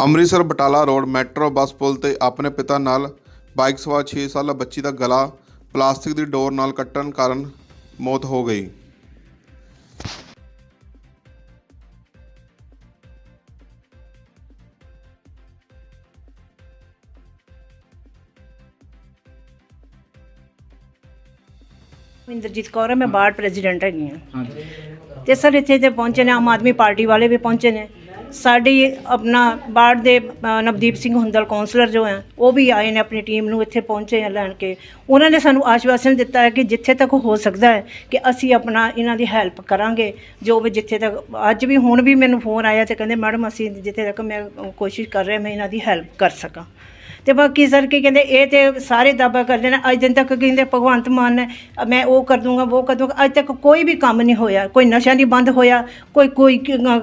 Amritsar Batala road metro bus ਪੁਲ ਤੇ ਆਪਣੇ ਪਿਤਾ ਨਾਲ ਬਾਈਕ ਸਵਾਰ 6 ਸਾਲਾ ਬੱਚੀ ਦਾ ਗਲਾ ਪਲਾਸਟਿਕ ਦੀ ਡੋਰ ਨਾਲ ਕੱਟਣ ਕਾਰਨ ਮੌਤ ਹੋ ਗਈ। ਇੰਦਰਜੀਤ ਕੌਰ ਹੈ ਮੈਂ ਬਾਰਡ ਪ੍ਰੈਜ਼ੀਡੈਂਟ ਹੈਗੀ ਹਾਂ। ਤੇ ਸਰ ਇੱਥੇ ਤੇ ਪਹੁੰਚੇ ਨੇ ਆਮ ਆਦਮੀ ਪਾਰਟੀ ਵਾਲੇ ਵੀ ਪਹੁੰਚੇ ਨੇ। ਸਾਡੀ ਆਪਣਾ ਬਾਰਡ ਦੇ ਅ, ਨਵਦੀਪ ਸਿੰਘ ਹੁੰਦਲ ਕਾਉਂਸਲਰ ਜੋ ਹੈ ਉਹ ਵੀ ਆਏ ਨੇ ਆਪਣੀ ਟੀਮ ਨੂੰ ਇੱਥੇ ਪਹੁੰਚੇ ਆ ਲੈਣ ਕੇ। ਉਹਨਾਂ ਨੇ ਸਾਨੂੰ ਆਸ਼ਵਾਸਨ ਦਿੱਤਾ ਹੈ ਕਿ ਜਿੱਥੇ ਤੱਕ ਹੋ ਸਕਦਾ ਹੈ ਕਿ ਅਸੀਂ ਆਪਣਾ ਇਹਨਾਂ ਦੀ ਹੈਲਪ ਕਰਾਂਗੇ। ਜੋ ਵੀ ਜਿੱਥੇ ਤੱਕ ਅੱਜ ਵੀ ਹੁਣ ਵੀ ਮੈਨੂੰ ਫੋਨ ਆਇਆ ਤੇ ਕਹਿੰਦੇ ਮੈਡਮ ਅਸੀਂ ਜਿੱਥੇ ਤੱਕ ਮੈਂ ਕੋਸ਼ਿਸ਼ ਕਰ ਰਿਹਾ ਮੈਂ ਇਹਨਾਂ ਦੀ ਹੈਲਪ ਕਰ ਸਕਾਂ। ਤੇ ਬਾਕੀ ਸਰ ਕੀ ਕਹਿੰਦੇ ਇਹ ਤੇ ਸਾਰੇ ਦਾਅਵਾ ਕਰਦੇ ਨੇ ਅੱਜ ਦਿਨ ਤੱਕ ਕਹਿੰਦੇ ਭਗਵੰਤ ਮਾਨ ਨੇ ਮੈਂ ਉਹ ਕਰ ਦੂੰਗਾ ਉਹ ਕਰ ਦੂੰਗਾ ਅੱਜ ਤੱਕ ਕੋਈ ਵੀ ਕੰਮ ਨਹੀਂ ਹੋਇਆ ਕੋਈ ਨਸ਼ਾ ਨਹੀਂ ਬੰਦ ਹੋਇਆ ਕੋਈ ਕੋਈ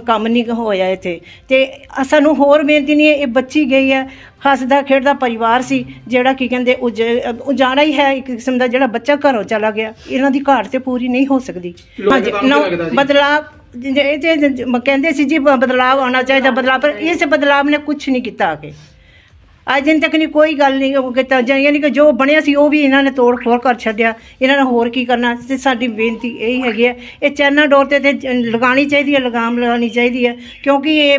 ਕੰਮ ਨਹੀਂ ਹੋਇਆ ਇੱਥੇ। ਤੇ ਸਾਨੂੰ ਹੋਰ ਬੇਨਤੀ ਨਹੀਂ ਇਹ ਬੱਚੀ ਗਈ ਹੈ ਹੱਸਦਾ ਖੇਡਦਾ ਪਰਿਵਾਰ ਸੀ ਜਿਹੜਾ ਕੀ ਕਹਿੰਦੇ ਉਜ ਉਜਾੜਾ ਹੀ ਹੈ ਇੱਕ ਕਿਸਮ ਦਾ ਜਿਹੜਾ ਬੱਚਾ ਘਰੋਂ ਚਲਾ ਗਿਆ ਇਹਨਾਂ ਦੀ ਘਾਟ ਤੇ ਪੂਰੀ ਨਹੀਂ ਹੋ ਸਕਦੀ। ਹਾਂਜੀ ਜੇ- ਇਹ ਕਹਿੰਦੇ ਸੀ ਜੀ ਬਦਲਾਵ ਆਉਣਾ ਚਾਹੀਦਾ ਬਦਲਾਵ ਪਰ ਇਸ ਬਦਲਾਵ ਨੇ ਕੁਝ ਨਹੀਂ ਕੀਤਾ ਆ ਕੇ ਅੱਜ ਦਿਨ ਤੱਕ ਨਹੀਂ, ਕੋਈ ਗੱਲ ਨਹੀਂ, ਉਹ ਕੀਤਾ। ਜਾਂ ਯਾਨੀ ਕਿ ਜੋ ਬਣਿਆ ਸੀ, ਉਹ ਵੀ ਇਹਨਾਂ ਨੇ ਤੋੜ ਫੋੜ ਕਰ ਛੱਡਿਆ। ਇਹਨਾਂ ਨੇ ਹੋਰ ਕੀ ਕਰਨਾ? ਤੇ ਸਾਡੀ ਬੇਨਤੀ ਇਹੀ ਹੈਗੀ ਹੈ, ਇਹ ਚੈਨਾ ਡੋਰ ਤੇ ਤੇ ਲਗਾਉਣੀ ਚਾਹੀਦੀ ਹੈ, ਲਗਾਮ ਲਗਾਉਣੀ ਚਾਹੀਦੀ ਹੈ। ਕਿਉਂਕਿ ਇਹ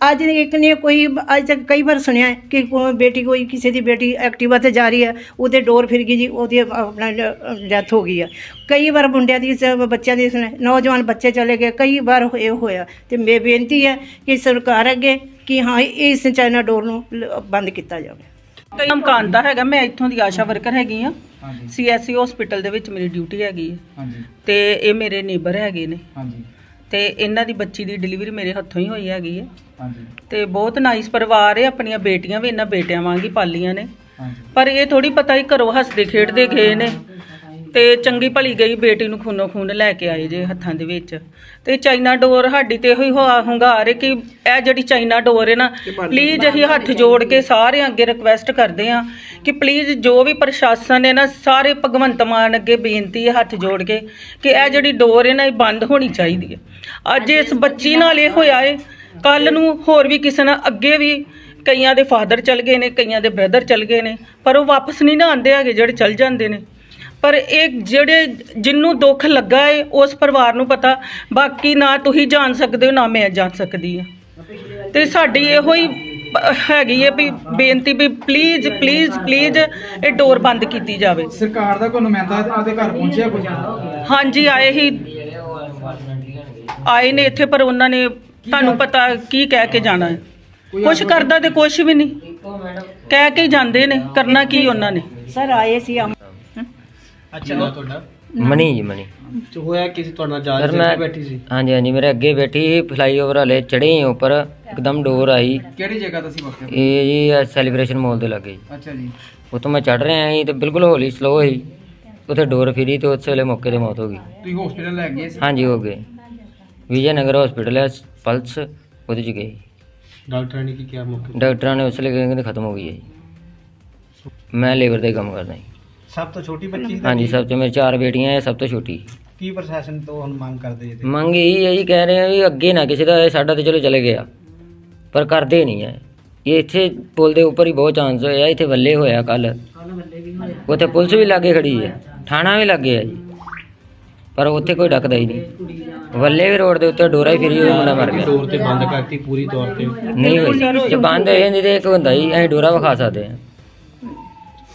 ਅੱਜ ਇੱਕ ਨੇ ਕੋਈ ਅੱਜ ਤੱਕ ਕਈ ਵਾਰ ਸੁਣਿਆ ਹੈ ਕਿ ਕੋਈ ਬੇਟੀ ਕੋਈ ਕਿਸੇ ਦੀ ਬੇਟੀ ਐਕਟਿਵਾ ਤੇ ਜਾ ਰਹੀ ਹੈ, ਉਹਦੇ ਡੋਰ ਫਿਰ ਗਈ ਜੀ, ਉਹਦੀ ਆਪਣਾ ਡੈਥ ਹੋ ਗਈ ਹੈ। ਕਈ ਵਾਰ ਮੁੰਡਿਆਂ ਦੀ ਬੱਚਿਆਂ ਦੀ ਸੁਣਿਆ ਨੌਜਵਾਨ ਬੱਚੇ ਚਲੇ ਗਏ, ਕਈ ਵਾਰ ਇਹ ਹੋਇਆ। ਤੇ ਮੇ ਬੇਨਤੀ ਹੈ ਕਿ ਸਰਕਾਰ ਅੱਗੇ ਕਿ ਹਾਂ ਇਸ ਚਾਈਨਾ ਡੋਰ ਨੂੰ ਲ- ਬੰਦ ਕੀਤਾ ਜਾਵੇ। ਕਈ ਮਕਾਨ ਦਾ ਹੈਗਾ ਮੈਂ ਇੱਥੋਂ ਦੀ ਆਸ਼ਾ ਵਰਕਰ ਹੈਗੀ ਆ। ਸੀਐਸਸੀ ਹਸਪੀਟਲ ਦੇ ਵਿੱਚ ਮੇਰੀ ਡਿਊਟੀ ਹੈਗੀ ਹੈ ਹਾਂਜੀ। ਤੇ ਇਹ ਮੇਰੇ ਨੇਬਰ ਹੈਗੇ ਨੇ। ਹਾਂਜੀ। ਤੇ ਇਹਨਾਂ ਦੀ ਬੱਚੀ ਦੀ ਡਿਲੀਵਰੀ ਮੇਰੇ ਹੱਥੋਂ ਹੀ ਹੋਈ ਹੈਗੀ ਹੈ ਹਾਂਜੀ। ਤੇ ਬਹੁਤ ਨਾਈਸ ਪਰਿਵਾਰ ਹੈ ਆਪਣੀਆਂ ਬੇਟੀਆਂ ਵੀ ਇਹਨਾਂ ਬੇਟਿਆਂ ਵਾਂਗ ਹੀ ਪਾਲੀਆਂ ਨੇ। ਹਾਂਜੀ। ਪਰ ਇਹ ਥੋੜੀ ਪਤਾ ਹੀ ਘਰੋਂ ਹੱਸਦੇ ਖੇਡਦੇ ਗਏ ਨੇ। ਤੇ ਚੰਗੀ ਭਲੀ ਗਈ ਬੇਟੀ ਨੂੰ ਖੂਨੋ ਖੂਨ ਲੈ ਕੇ ਆਏ ਜੇ ਹੱਥਾਂ ਦੇ ਵਿੱਚ। ਤੇ ਚਾਈਨਾ ਡੋਰ ਸਾਡੀ ਤੇ ਇਹੋ ਹੀ ਹੁਆ- ਹੁੰਗਾਰ ਹੈ ਕਿ ਇਹ ਜਿਹੜੀ ਚਾਈਨਾ ਡੋਰ ਹੈ ਨਾ ਪਲੀਜ਼ ਅਸੀਂ ਹੱਥ ਜੋੜ ਕੇ ਸਾਰਿਆਂ ਅੱਗੇ ਰਿਕਵੈਸਟ ਕਰਦੇ ਹਾਂ ਕਿ ਪਲੀਜ਼ ਜੋ ਵੀ ਪ੍ਰਸ਼ਾਸਨ ਹੈ ਨਾ ਸਾਰੇ ਭਗਵੰਤ ਮਾਨ ਅੱਗੇ ਬੇਨਤੀ ਹੈ ਹੱਥ ਜੋੜ ਕੇ ਕਿ ਇਹ ਜਿਹੜੀ ਡੋਰ ਹੈ ਨਾ ਇਹ ਬੰਦ ਹੋਣੀ ਚਾਹੀਦੀ ਹੈ ਅੱਜ ਇਸ ਬੱਚੀ ਨਾਲ ਇਹ ਹੋਇਆ ਹੈ ਕੱਲ ਨੂੰ ਹੋਰ ਵੀ ਕਿਸੇ ਨਾਲ ਅੱਗੇ ਵੀ ਕਈਆਂ ਦੇ ਫਾਦਰ ਚਲ ਗਏ ਨੇ ਕਈਆਂ ਦੇ ਬ੍ਰਦਰ ਚਲ ਗਏ ਨੇ ਪਰ ਉਹ ਵਾਪਸ ਨਹੀਂ ਨਾ ਆਉਂਦੇ ਹੈਗੇ ਜਿਹੜੇ ਚਲ ਜਾਂਦੇ ਨੇ। ਪਰ ਇਹ ਜਿਹੜੇ ਜਿੰਨੂੰ ਦੁੱਖ ਲੱਗਾ ਹੈ ਉਸ ਪਰਿਵਾਰ ਨੂੰ ਪਤਾ ਬਾਕੀ ਨਾ ਤੁਸੀਂ ਜਾਣ ਸਕਦੇ ਹੋ ਨਾ ਮੈਂ ਜਾਣ ਸਕਦੀ ਹਾਂ। ਤੇ ਸਾਡੀ ਇਹੋ ਹੀ ਪ- ਹੈਗੀ ਹੈ ਵੀ ਬੇਨਤੀ ਵੀ ਪਲੀਜ਼ ਪਲੀਜ਼ ਪਲੀਜ਼ ਇਹ ਡੋਰ ਬੰਦ ਕੀਤੀ ਜਾਵੇ। ਸਰਕਾਰ ਦਾ ਕੋਈ ਨੁਮਾਇੰਦਾ ਆਦੇ ਘਰ ਪਹੁੰਚਿਆ ਕੋਈ? ਹਾਂਜੀ ਆਏ ਹੀ। ਆਏ ਨੇ ਇੱਥੇ ਪਰ ਉਹਨਾਂ ਨੇ ਤੁਹਾਨੂੰ ਪਤਾ ਕੀ ਕਹਿ ਕੇ ਜਾਣਾ ਹੈ। ਕੁਛ ਕਰਦਾ ਤੇ ਕੁਛ ਵੀ ਨਹੀਂ। ਕਹਿ ਕੇ ਹੀ ਜਾਂਦੇ ਨੇ ਕਰਨਾ ਕੀ ਉਹਨਾਂ ਨੇ। ਸਰ ਆਏ ਸੀ ਆਮ- ਅੱਛਾ। ਤੁਹਾਡਾ? ਮਨੀ ਜੀ ਮਨੀ। ਤੇ ਹੋਇਆ ਕਿਸੇ ਤੁਹਾਡੇ ਨਾਲ ਜਾ ਸਰ ਮੈਂ ਬੈਠੀ ਸੀ? ਹਾਂਜੀ ਹਾਂਜੀ ਮੇਰੇ ਅੱਗੇ ਬੈਠੀ ਸੀ ਫਲਾਈਓਵਰ ਵਾਲੇ ਚੜੇ ਹੀ ਉੱਪਰ ਇੱਕਦਮ ਡੋਰ ਆਈ। ਕਿਹੜੀ ਜਗ੍ਹਾ ਤੁਸੀਂ ਵਕਤ ਇਹ ਜੀ ਸੈਲੀਬ੍ਰੇਸ਼ਨ ਮਾਲ ਦੇ ਲੱਗੇ ਜੀ। ਅੱਛਾ ਜੀ। ਉੱਥੋਂ ਮੈਂ ਚੜ ਰਿਹਾ ਸੀ ਤੇ ਬਿਲਕੁਲ ਹੌਲੀ ਸਲੋ ਸੀ ਉੱਥੇ ਡੋਰ ਫਿਰੀ ਤੇ ਉਸੇ ਵੇਲੇ ਮੌਕੇ ਤੇ ਮੌਤ ਹੋ ਗਈ। ਤੁਸੀਂ ਹਸਪੀਟਲ ਲੈ ਗਏ ਸੀ? ਹਾਂਜੀ ਹੋ ਗਏ। ਵਿਜੇ ਨਗਰ ਹਸਪੀਟਲ ਹੈ ਪਲਸ ਉਹਦੇ ਚ ਗਏ। ਡਾਕਟਰਾਂ ਨੇ ਕੀ ਕਿਹਾ ਮੌਕੇ ਡਾਕਟਰਾਂ ਨੇ ਉਸੇ ਵੇਲੇ ਕਹਿੰਦੇ ਖਤਮ ਹੋ ਗਈ ਹੈ ਜੀ। ਮੈਂ ਲੇਬਰ ਦਾ ਹੀ ਕੰਮ ਕਰਦਾ ਜੀ। ਸਭ ਤੋਂ ਛੋਟੀ ਬੱਚੀ ਹਾਂਜੀ ਸਭ ਤੋਂ ਮੇਰੇ ਚਾਰ ਬੇਟੀਆਂ ਹੈ ਸਭ ਤੋਂ ਛੋਟੀ। ਕੀ ਪ੍ਰਸ਼ਾਸਨ ਤੋਂ ਹੁਣ ਮੰਗ ਕਰਦੇ ਜੀ ਮੰਗ ਇਹੀ ਹੈ ਜੀ ਕਹਿ ਰਹੇ ਆ ਵੀ ਅੱਗੇ ਨਾ ਕਿਸੇ ਦਾ ਹੋਏ, ਸਾਡਾ ਤੇ ਚਲੋ ਚਲੇ ਗਿਆ। ਪਰ ਕਰਦੇ ਨਹੀਂ ਹੈ। ਇਹ ਇੱਥੇ ਪੁਲ ਦੇ ਉੱਪਰ ਹੀ ਬਹੁਤ ਚਾਂਸ ਹੋਇਆ ਇੱਥੇ ਵੱਲੇ ਹੋਇਆ ਕੱਲ ਉੱਥੇ ਪੁਲਿਸ ਵੀ ਲਾਗੇ ਖੜੀ ਹੈ ਥਾਣਾ ਵੀ ਲੱਗੇ ਹੈ ਜੀ। ਪਰ ਉੱਥੇ ਕੋਈ ਡੱਕਦਾ ਹੀ ਨਹੀਂ। ਵੱਲੇ ਵੀ ਰੋਡ ਦੇ ਉੱਤੇ ਡੋਰਾ ਹੀ ਫਿਰੀ ਹੋਈ ਮੁੰਡਾ ਮਰ ਗਿਆ। ਤੌਰ ਤੇ ਬੰਦ ਕਰਤੀ ਪੂਰੀ ਤੌਰ ਤੇ। ਨਹੀਂ ਹੋਈ। ਜੇ ਬੰਦ ਹੋ ਜਾਂਦੀ ਤੇ ਇੱਕ ਹੁੰਦਾ ਹੀ ਅਸੀਂ ਡੋਰਾ ਵਿਖਾ ਸਕਦੇ ਹਾਂ।